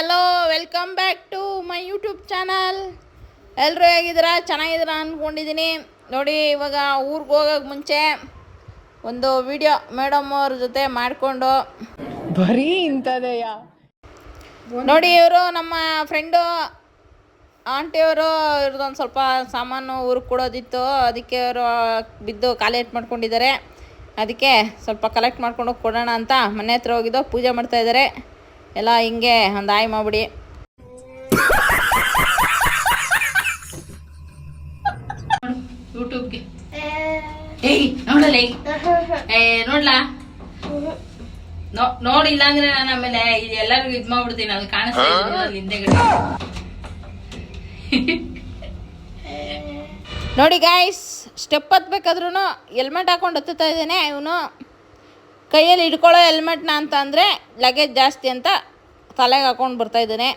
Hello welcome back to my YouTube channel ಎಲ್ಲರೂ ಹೇಗಿದ್ದೀರಾ? ಚೆನ್ನಾಗಿದ್ದೀರಾ ಅಂದ್ಕೊಂಡಿದ್ದೀನಿ ನೋಡಿ ಇವಾಗ ಊರಿಗೆ ಹೋಗೋಕೆ ಮುಂಚೆ ಒಂದು ವಿಡಿಯೋ ಮೇಡಮ್ ಅವ್ರ ಜೊತೆ ಮಾಡಿಕೊಂಡು. ಬರೀ ಇಂಥದೆಯ? ನೋಡಿ ಇವರು ನಮ್ಮ ಫ್ರೆಂಡು ಆಂಟಿಯವರು ಇವ್ರದ್ದೊಂದು ಸ್ವಲ್ಪ ಸಾಮಾನು ಊರಿಗೆ ಕೊಡೋದಿತ್ತು. ಅದಕ್ಕೆ ಅವರು ಬಿದ್ದು ಕಾಲೇಟ್ ಮಾಡ್ಕೊಂಡಿದ್ದಾರೆ. ಅದಕ್ಕೆ ಸ್ವಲ್ಪ ಕಲೆಕ್ಟ್ ಮಾಡ್ಕೊಂಡು ಕೊಡೋಣ ಅಂತ ಮನೆ ಹತ್ರ ಹೋಗಿದ್ದೋ ಪೂಜೆ ಮಾಡ್ತಾ ಇದ್ದಾರೆ. ಎಲ್ಲ ಹಿಂಗೆ ಒಂದು ಆಯ್ ಮಾಡ್ಬಿಡಿ. ಯೂಟ್ಯೂಬ್ಗೆ. ಏಯ್ ನೋಡಲ್ಲ ಏ ನೋಡ್ಲಾ? ನೋಡಿಲ್ಲ ಅಂದ್ರೆ ನಾನು ಆಮೇಲೆ ಇದು ಎಲ್ಲರಿಗೂ ಇದ್ ಮಾಡ್ಬಿಡ್ತೀನಿ ಅದು ಕಾಣಿಸ್ತಾ ಹಿಂದೆಗಡೆ ನೋಡಿ ಗಾಯ್ಸ್ ಸ್ಟೆಪ್ ಹತ್ಬೇಕಾದ್ರೂ ಹೆಲ್ಮೆಟ್ ಹಾಕೊಂಡು ಹತ್ತುತ್ತಾ ಇದ್ದೇನೆ ಇವನು ಕೈಯಲ್ಲಿ ಹಿಡ್ಕೊಳ್ಳೋ ಹೆಲ್ಮೆಟ್ನ ಅಂತ ಅಂದರೆ ಲಗೇಜ್ ಜಾಸ್ತಿ ಅಂತ ತಲೆಗೆ ಹಾಕೊಂಡು ಬರ್ತಾ ಇದ್ದಾನೆ.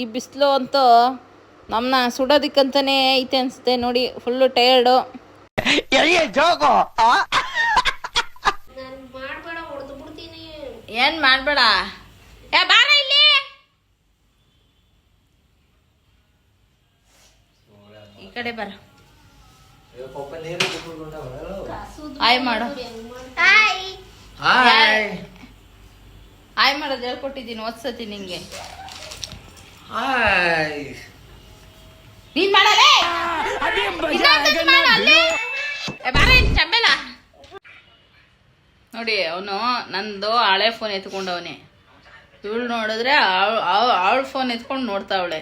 ಈ ಬಿಸಿಲು ಅಂತೂ ನಮ್ಮನ್ನ ಸುಡೋದಿಕ್ಕಂತನೇ ಐತೆ ಅನಿಸುತ್ತೆ. ನೋಡಿ ಫುಲ್ಲು ಟಯರ್ಡು ಏನ್ ಮಾಡ್ಬೇಡ? ಏ ಬಾರ ಇಲ್ಲಿ! ಈ ಕಡೆ ಬರ. ಆಯ್ ಮಾಡು. ಹಾಯ್. ಆಯ್ ಮಾಡೋದು ಹೇಳ್ಕೊಟ್ಟಿದ್ದೀನಿ ಓದ್ಸತಿ ನಿಂಗೆ. ಹಾಯ್. ನೀನ್ ಮಾಡಲೇ ಚಂಬೆಲ ನೋಡಿ ಅವನು ನಂದು ಹಳೆ ಫೋನ್ ಎತ್ಕೊಂಡವನೆ. ಇವಳು ನೋಡಿದ್ರೆ ಅವಳ ಫೋನ್ ಎತ್ಕೊಂಡು ನೋಡ್ತಾವಳೆ.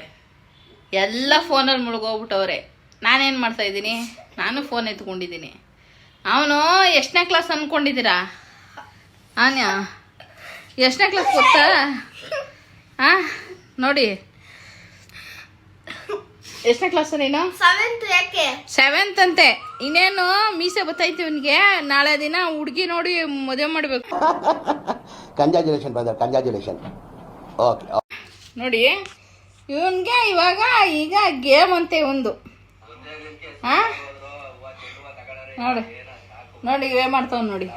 ಎಲ್ಲ ಫೋನಲ್ಲಿ ಮುಳುಗೋಗ್ಬಿಟ್ಟವ್ರೆ. ನಾನೇನು ಮಾಡ್ತಾ ಇದ್ದೀನಿ? ನಾನು ಫೋನ್ ಎತ್ಕೊಂಡಿದ್ದೀನಿ. ಅವನು ಎಷ್ಟನೇ ಕ್ಲಾಸ್ ಅಂದ್ಕೊಂಡಿದ್ದೀರಾ ಆನ್ಯ? ಎಷ್ಟನೇ ಕ್ಲಾಸ್ ಗೊತ್ತಾ? ಹಾಂ ನೋಡಿ. ಎಷ್ಟನೇ ಕ್ಲಾಸ್ ನೀನು ಸೆವೆಂತ್ ಯಾಕೆ? ಸೆವೆಂತ್ ಅಂತೆ. ಇನ್ನೇನು ಮೀಸೆ ಬತ್ತೈತಿ ಅವನಿಗೆ ನಾಳೆ ದಿನ ಹುಡುಗಿ ನೋಡಿ ಮದುವೆ ಮಾಡಬೇಕು. ಕಂಗ್ರಾಚುಲೇಷನ್ ಬ್ರದರ್ ಕಂಗ್ರಾಚುಲೇಷನ್ ಓಕೆ ನೋಡಿ ಇವನ್ಗೆ ಇವಾಗ ಈಗ ಗೇಮ್ ಅಂತೆ ಒಂದು. ಹಾ ನೋಡಿ. ನೋಡಿ ಇವೇ ಮಾಡ್ತಾವ್ ನೋಡಿ.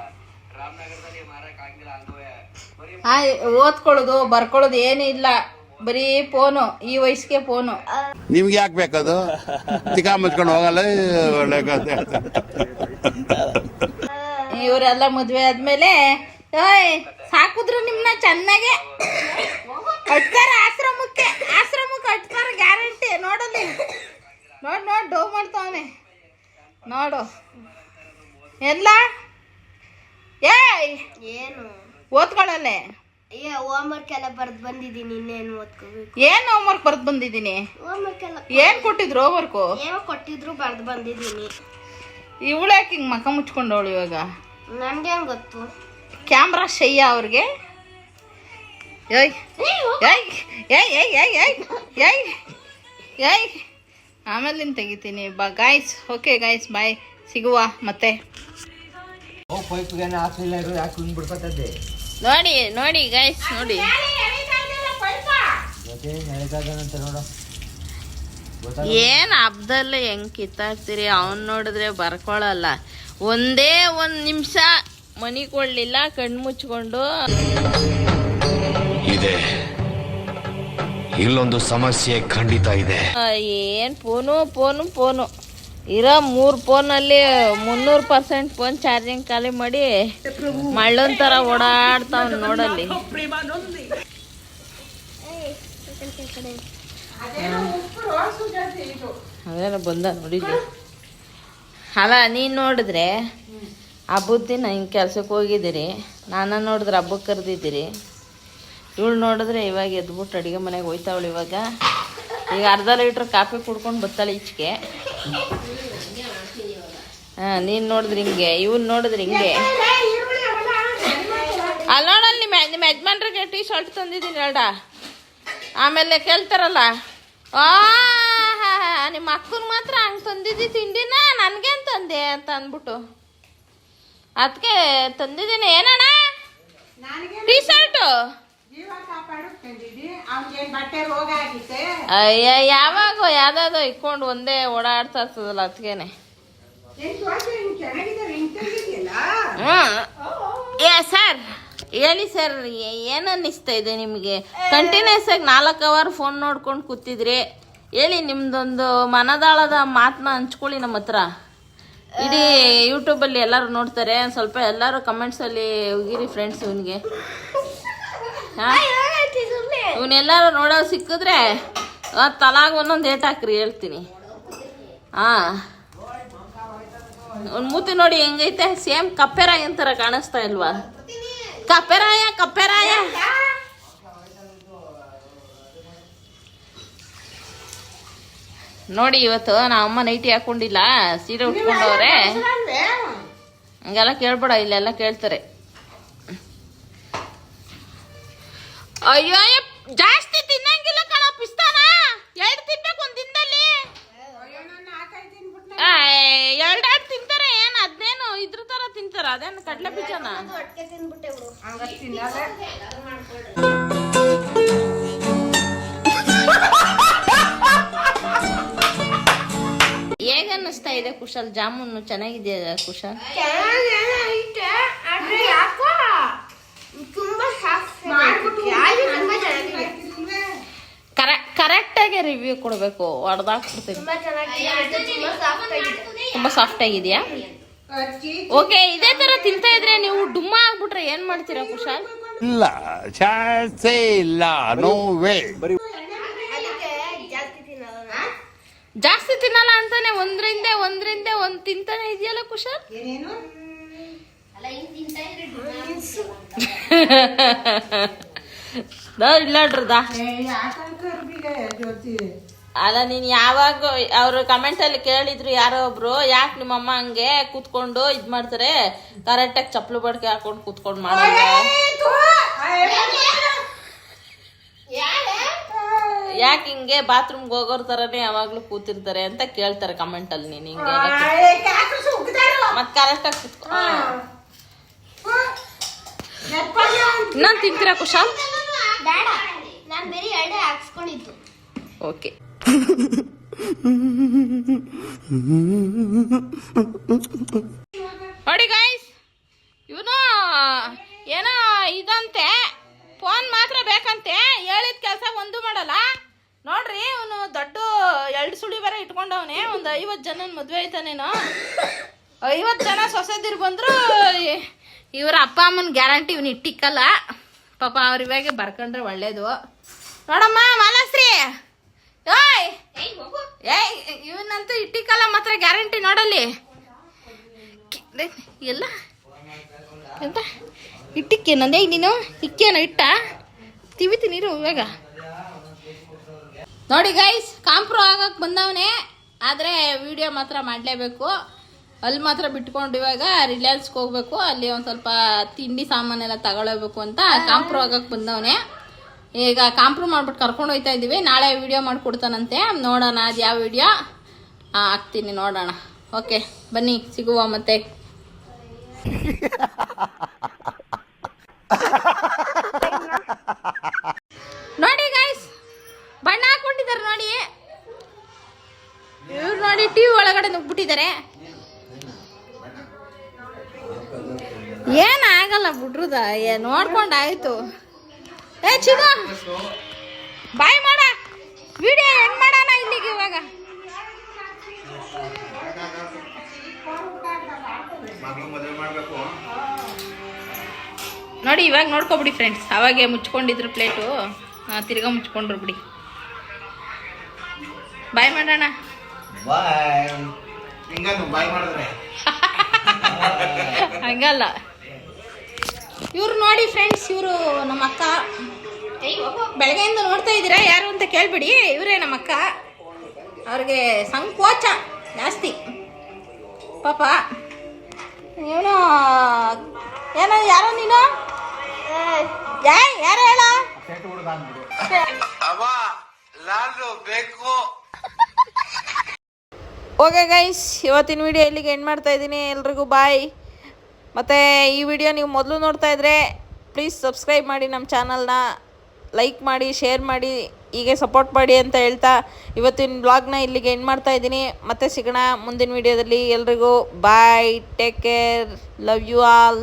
ಆ ಓದ್ಕೊಳ್ಳೋದು ಬರ್ಕೊಳ್ಳೋದು ಏನೂ ಇಲ್ಲ. ಬರೀ ಫೋನು ಈ ವಯಸ್ಸಿಗೆ ಫೋನು. ನಿಮ್ಗೆ ಯಾಕೆ ಬೇಕದು? ಚಿಕ್ಕ ಮುಚ್ಕೊಂಡು ಹೋಗಲ್ಲ ಒಳ್ಳೆ ಕಥೆ. ಇವರೆಲ್ಲ ಮದ್ವೆ ಆದ್ಮೇಲೆ ಓಯ್ ಸಾಕಿದ್ರು ನಿಮ್ನ ಚೆನ್ನಾಗೆ. ಕಟ್ತಾರ ಆಶ್ರಮಕ್ಕೆ. ಆಶ್ರಮಕ್ಕೆ ಕಟ್ತಾರ ಗ್ಯಾರಂಟಿ. ನೋಡಲ್ಲಿ ನೋಡ್ ನೋಡ್ ಡೋ ಮಾಡ್ತಾವನೆ. ನೋಡು. ಎಲ್ಲ? ಏಯ್ ಏನು? ಓದ್ಕೊಳ್ಳಲ್ಲೇ ಏನ್ ಹೋಮ್ವರ್ಕ್ ಎಲ್ಲ ಬರ್ದ್ ಬಂದಿದ್ದೀನಿ ಇನ್ನೇನು ಓದ್ಕೋಬೇಕು? ಏನ್ ಹೋಮ್ವರ್ಕ್ ಬರೆದು ಬಂದಿದ್ದೀನಿ? ಹೋಮ್ವರ್ಕ್ ಎಲ್ಲ ಏನ್ ಕೊಟ್ಟಿದ್ರು ಹೋಮ್ವರ್ಕು ಏನೋ ಕೊಟ್ಟಿದ್ರು ಬರ್ದ್ ಬಂದಿದ್ದೀನಿ. ಇವಳು ಯಾಕೆ ಹಿಂಗ್ ಮಕ ಮುಚ್ಕೊಂಡವಳು ಇವಾಗ? ನನಗೇನು ಗೊತ್ತು? ಕ್ಯಾಮ್ರಾ ಶಯ್ಯ ಅವ್ರಿಗೆ? ಏಯ್ ಏಯ್ ಏಯ್ ಏಯ್ ಏಯ್ ಏಯ್ ಏಯ್ ಏಯ್. ಆಮೇಲಿಂದ ತೆಗಿತೀನಿ. ಬಾ ಗಾಯ್ಸ್ ಓಕೆ ಗಾಯ್ಸ್ ಬಾಯ್ ಸಿಗುವ ಮತ್ತೆ. ಓ ಪೈಪ್ಗೆ ಹಾಕ್ಲಿಲ್ಲ ಇರೋ ಯಾಕೆ ಹಿಂಗ್ ಬಿಡ್ಕೊತದ್ದೆ? ನೋಡಿ ನೋಡಿ ಗಾಯ್ಸ್ ನೋಡಿ. ಏನ್ ಹಬ್ದಲ್ಲಿ ಹೆಂಗ್ ಕಿತ್ತಾಡ್ತೀರಿ ಅವನ್ ನೋಡಿದ್ರೆ ಬರ್ಕೊಳಲ್ಲ. ಒಂದೇ ಒಂದ್ ನಿಮಿಷ ಮನಿ ಕೊಡ್ಲಿಲ್ಲ ಕಣ್ಣು ಮುಚ್ಕೊಂಡು. ಇದೆ. ಇಲ್ಲೊಂದು ಸಮಸ್ಯೆ ಖಂಡಿತ ಇದೆ. ಏನ್? Phone phone phone. ಇರೋ ಮೂರು ಫೋನಲ್ಲಿ ಮುನ್ನೂರು ಪರ್ಸೆಂಟ್ ಫೋನ್ ಚಾರ್ಜಿಂಗ್ ಖಾಲಿ ಮಾಡಿ ಮಳ್ಳೊಂದ್ ಥರ ಓಡಾಡ್ತಾವ್ ನೋಡಲ್ಲಿ. ಅದೇನೋ ಬಂದ ನೋಡಿದ್ವಿ ಅಲ್ಲ, ನೀನು ನೋಡಿದ್ರೆ ಹಬ್ಬದ ದಿನ ಹಿಂಗೆ ಕೆಲ್ಸಕ್ಕೆ ಹೋಗಿದ್ದೀರಿ. ನಾನು ನೋಡಿದ್ರೆ ಹಬ್ಬಕ್ಕೆ ಕರೆದಿದ್ದೀರಿ. ಇವಳು ನೋಡಿದ್ರೆ ಇವಾಗ ಎದ್ಬಿಟ್ಟು ಅಡುಗೆ ಮನೆಗೆ ಹೋಯ್ತಾವಳು ಇವಾಗ. ಈಗ ಅರ್ಧ ಲೀಟ್ರ್ ಕಾಫಿ ಕುಡ್ಕೊಂಡು ಬರ್ತಾಳೆ ಈಚೆಗೆ. ಹಾಂ ನೀನು ನೋಡಿದ್ರೆ ಹಿಂಗೆ ಇವ್ನು ನೋಡಿದ್ರೆ ಹಿಂಗೆ. ಅಲ್ಲ ನೋಡಲ್ಲ ನಿಮ್ಮ ನಿಮ್ಮ ಯಜಮಾನ್ರಿಗೆ ಟೀ ಶರ್ಟ್ ತಂದಿದ್ದೀನಿ ಅಲ್ಡ ಆಮೇಲೆ ಕೇಳ್ತಾರಲ್ಲ ಆ ನಿಮ್ಮ ಅಕ್ಕನ ಮಾತ್ರ ಹಂಗೆ ತಂದಿದ್ದಿ ತಿಂಡಿನ ನನಗೇನು ತಂದೆ ಅಂತ ಅಂದ್ಬಿಟ್ಟು. ಅದಕ್ಕೆ ತಂದಿದ್ದೀನಿ ಏನಣ್ಣ? ಟೀ ಶರ್ಟು ಅಯ್ಯ ಯಾವಾಗ ಯಾವ್ದಾದ್ರು ಇಕ್ಕೊಂಡು ಒಂದೇ ಓಡಾಡ್ತಾ ಇರ್ತದಲ್ಲ ಅದಕ್ಕೇನೆ ಹ್ಞೂ ಸರ್ ಹೇಳಿ ಸರ್ ಏನು ಅನ್ನಿಸ್ತಾ ಇದೆ ನಿಮಗೆ? ಕಂಟಿನ್ಯೂಸ್ ಆಗಿ ನಾಲ್ಕು ಅವರ್ ಫೋನ್ ನೋಡ್ಕೊಂಡು ಕೂತಿದ್ರಿ. ಹೇಳಿ ನಿಮ್ದೊಂದು ಮನದಾಳದ ಮಾತನ್ನ ಹಂಚ್ಕೊಳ್ಳಿ ನಮ್ಮ ಹತ್ರ. ಇಡೀ ಯೂಟ್ಯೂಬಲ್ಲಿ ಎಲ್ಲರೂ ನೋಡ್ತಾರೆ. ಸ್ವಲ್ಪ ಎಲ್ಲರೂ ಕಮೆಂಟ್ಸಲ್ಲಿ ಹೋಗಿರಿ ಫ್ರೆಂಡ್ಸ್ ಇವನಿಗೆ. ಇವನ್ನೆಲ್ಲರೂ ನೋಡೋ ಸಿಕ್ಕಿದ್ರೆ ತಲಾಗ ಒಂದೊಂದು ಏಟ್ ಹಾಕ್ರಿ ಹೇಳ್ತೀನಿ. ಹಾಂ. ಒಂದು ಮೂತಿ ನೋಡಿ ಹೆಂಗೈತೆ? ಸೇಮ್ ಕಪ್ಪೆರಾಯ ಥರ ಕಾಣಿಸ್ತಾ ಇಲ್ವಾ? ಕಪ್ಪೆರಾಯ ಕಪ್ಪೆರಾಯ. ನೋಡಿ ಇವತ್ತು ನಮ್ಮ ಅಮ್ಮ ನೈಟಿ ಹಾಕೊಂಡಿಲ್ಲ ಸೀರೆ ಉಟ್ಕೊಂಡವ್ರೆ. ಹಂಗೆಲ್ಲ ಕೇಳ್ಬೇಡ ಇಲ್ಲೆಲ್ಲ ಕೇಳ್ತಾರೆ. ಅಯ್ಯೋ ಜಾಸ್ತಿ ತಿನ್ನಂಗಿಲ್ಲ ಕಣ, ಪಿಸ್ತಾನ. ಎರಡು ತಿನ್ಬೇಕು ಒಂದ್ ದಿನದಲ್ಲಿ. ಎರಡೆರಡು ತಿಂತಾರೆ, ಏನ್ ಅದ್ನೇನು ಇದ್ರ ತರ ತಿಂತಾರ, ಅದೇನು ಕಡ್ಲೆ ಬೀಜನ? ಹೇಗ ಅನ್ನಿಸ್ತಾ ಇದೆ ಕುಶಲ್? ಜಾಮೂನು ಚೆನ್ನಾಗಿದೆಯಾ ಕುಶಲ್ ಚೆನ್ನಾಗೈತೆ ಆದ್ರೆ ಯಾಕೋ ತುಂಬಾ ಯಾರು ತುಂಬಾ ಚೆನ್ನಾಗಿದೆ ಕರೆಕ್ಟ್ ರಿವ್ಯೂ ಕೊಡಬೇಕು ಹೊಡೆದಾಕ್ಬಿಡ್ತೀನಿ ತುಂಬಾ ಚೆನ್ನಾಗಿದೆ. ಮತ್ತೆ ತುಂಬಾ ಸಾಫ್ಟ್ ಆಗಿದೆ. ತುಂಬಾ ಸಾಫ್ಟ್ ಆಗಿದೆಯಾ? ಓಕೆ ಇದೇ ತರ ತಿಂತಾ ಇದ್ರೆ ನೀವು ಡುಮ್ಮ ಆಗ್ಬಿಟ್ರೆ ಏನ್ ಮಾಡ್ತೀರಾ ಕುಶಾಲ್? ಇಲ್ಲ ಚಾನ್ಸೇ ಇಲ್ಲ ನೋ ವೇ ಅದಕ್ಕೆ ಜಾಸ್ತಿ ತಿನ್ನಲ್ಲ ಅಂತಾನೆ ಒಂದ್ರಿಂದ ಒಂದ್ರಿಂದ ಒಂದ್ ತಿಂತಾನೆ ಇದೆಯಲ್ಲ ಕುಶಾಲ್? ಇಲ್ಲಡ್ರದ ಅಲ್ಲ ನೀನ್ ಯಾವಾಗ ಅವ್ರ ಕಮೆಂಟ್ ಅಲ್ಲಿ ಕೇಳಿದ್ರು ಯಾರೋ ಒಬ್ರು ಯಾಕೆ ನಿಮ್ಮಮ್ಮ ಹಂಗೆ ಕೂತ್ಕೊಂಡು ಇದ್ ಮಾಡ್ತಾರೆ ಕರೆಕ್ಟಾಗಿ ಚಪ್ಪಲು ಬಡ್ಕೆ ಹಾಕೊಂಡು ಕೂತ್ಕೊಂಡು ಮಾಡಲ್ಲ ಯಾಕೆ ಹಿಂಗೆ ಬಾತ್ರೂಮ್ಗೆ ಹೋಗೋರ್ ತರನೇ ಯಾವಾಗ್ಲೂ ಕೂತಿರ್ತಾರೆ ಅಂತ ಕೇಳ್ತಾರೆ ಕಮೆಂಟ್ ಅಲ್ಲಿ ನೀನ್ ಹಿಂಗೆ ಮತ್ ಕರೆಕ್ಟಾಗಿ ಕೂತ್ಕೊ ನಾನು ತಿಂತೀರಾ ಕುಶಾಲ್ ಬೇಡ. ನಾನು ಓಕೆ. ನೋಡಿ ಗಾಯ್ಸ್ ಇವನು ಏನೋ ಇದಂತೆ ಫೋನ್ ಮಾತ್ರ ಬೇಕಂತೆ, ಹೇಳಿದ ಕೆಲಸ ಒಂದು ಮಾಡಲ್ಲ. ನೋಡ್ರಿ, ಇವನು ದೊಡ್ಡ ಎರಡು ಸುಳಿ ಬೇರೆ ಇಟ್ಕೊಂಡವನೆ, ಒಂದು ಐವತ್ತು ಜನನ ಮದುವೆ ಆಯ್ತಾನೇನೋ ಐವತ್ತು ಜನ ಸೊಸೆದಿರು ಬಂದ್ರು ಇವರ ಅಪ್ಪ ಅಮ್ಮನ ಗ್ಯಾರಂಟಿ ಇವ್ನು ಇಟ್ಟಿಕ್ಕಲ್ಲ. ಪಾಪ ಅವ್ರ ಇವಾಗ ಬರ್ಕೊಂಡ್ರೆ ಒಳ್ಳೇದು. ನೋಡಮ್ಮ, ಮಾಲಾಶ್ರೀ. ಓಯ್. ಏಯ್, ಇವನಂತೂ ಇಟ್ಟಿಕಲ್ಲ ಮಾತ್ರ ಗ್ಯಾರಂಟಿ ನೋಡಲ್ಲಿ. ಎಲ್ಲ. ಎಂತ? ಇಟ್ಟಿಕ್ಕೇನಂದೆ ನೀನು ಇಕ್ಕೇನ ಇಟ್ಟ? ತಿವಿತಿ ನೀರು ಇವಾಗ. ನೋಡಿ ಗೈಸ್ ಕಾಂಪ್ರೋ ಆಗಕ್ಕೆ ಬಂದವನೇ, ಆದರೆ ವಿಡಿಯೋ ಮಾತ್ರ ಮಾಡಲೇಬೇಕು. ಅಲ್ಲಿ ಮಾತ್ರ ಬಿಟ್ಕೊಂಡು ಇವಾಗ ರಿಲಯನ್ಸ್ಗೆ ಹೋಗ್ಬೇಕು. ಅಲ್ಲಿ ಒಂದು ಸ್ವಲ್ಪ ತಿಂಡಿ ಸಾಮಾನೆಲ್ಲ ತಗೊಳ್ಬೇಕು ಅಂತ ಕಾಂಪ್ರೂ ಆಗಕ್ಕೆ ಬಂದವನೇ. ಈಗ ಕಾಂಪ್ರೂ ಮಾಡ್ಬಿಟ್ಟು ಕರ್ಕೊಂಡು ಹೋಯ್ತಾ ಇದ್ದೀವಿ ನಾಳೆ ವಿಡಿಯೋ ಮಾಡ್ಕೊಡ್ತಾನಂತೆ. ನೋಡೋಣ ಅದು ಯಾವ ವಿಡಿಯೋ. ಹಾಕ್ತೀನಿ ನೋಡೋಣ. ಓಕೆ, ಬನ್ನಿ, ಸಿಗುವ ಮತ್ತೆ. ನೋಡಿ ಗೈಸ್ ಬಣ್ಣ ಹಾಕೊಂಡಿದ್ದಾರೆ ನೋಡಿ. ಇವ್ರು ನೋಡಿ ಟಿವಿ ಒಳಗಡೆ ನುಗ್ಬಿಟ್ಟಿದ್ದಾರೆ ಏನಾಗಲ್ಲ ಬಿಡ್ರದ? ನೋಡ್ಕೊಂಡ್ ಆಯ್ತು. ಏ ಚಿದು ಬಾಯ್ ಮಾಡ. ವಿಡಿಯೋ ಹೆಂಗ್ ಮಾಡೋಣ ಇಲ್ಲಿಗೆ ಇವಾಗ. ನೋಡಿ ಇವಾಗ ನೋಡ್ಕೊಬಿಡಿ ಫ್ರೆಂಡ್ಸ್ ಅವಾಗೆ ಮುಚ್ಕೊಂಡಿದ್ರು ಪ್ಲೇಟು ತಿರ್ಗಾ ಮುಚ್ಕೊಂಡ್ರು ಬಿಡಿ. ಬಾಯ್ ಮಾಡೋಣ. ಬಾಯ್. ಹಂಗಲ್ಲ. ಇವ್ರು ನೋಡಿ ಫ್ರೆಂಡ್ಸ್ ಇವರು ನಮ್ಮ ಅಕ್ಕ. ಬೆಳಗ್ಗೆಯಿಂದ ನೋಡ್ತಾ ಇದ್ದೀರಾ ಯಾರು ಅಂತ ಕೇಳ್ಬಿಡಿ. ಇವರೇ ನಮ್ಮ ಅಕ್ಕ. ಅವ್ರಿಗೆ ಸಂಕೋಚ ಜಾಸ್ತಿ. ಪಾಪ. ಏನೋ ಏನೋ ಯಾರೋ ನೀನು? ಯಾರು ಹೇಳ? ಓಕೆ ಗೈಸ್ ಇವತ್ತಿನ ವಿಡಿಯೋ ಇಲ್ಲಿಗೆ ಎಂಡ್ ಮಾಡ್ತಾ ಇದ್ದೀನಿ. ಎಲ್ರಿಗೂ ಬಾಯ್ ಮತ್ತು ಈ ವಿಡಿಯೋ ನೀವು ಮೊದಲು ನೋಡ್ತಾ ಇದ್ದರೆ ಪ್ಲೀಸ್ ಸಬ್ಸ್ಕ್ರೈಬ್ ಮಾಡಿ ನಮ್ಮ ಚಾನಲ್ನ ಲೈಕ್ ಮಾಡಿ ಶೇರ್ ಮಾಡಿ, ಹೀಗೆ ಸಪೋರ್ಟ್ ಮಾಡಿ ಅಂತ ಹೇಳ್ತಾ ಇವತ್ತಿನ ಬ್ಲಾಗ್ನ ಇಲ್ಲಿಗೆ ಎಂಡ್ ಮಾಡ್ತಾ ಇದ್ದೀನಿ. ಮತ್ತೆ ಸಿಗೋಣ ಮುಂದಿನ ವಿಡಿಯೋದಲ್ಲಿ ಎಲ್ರಿಗೂ bye take care love you all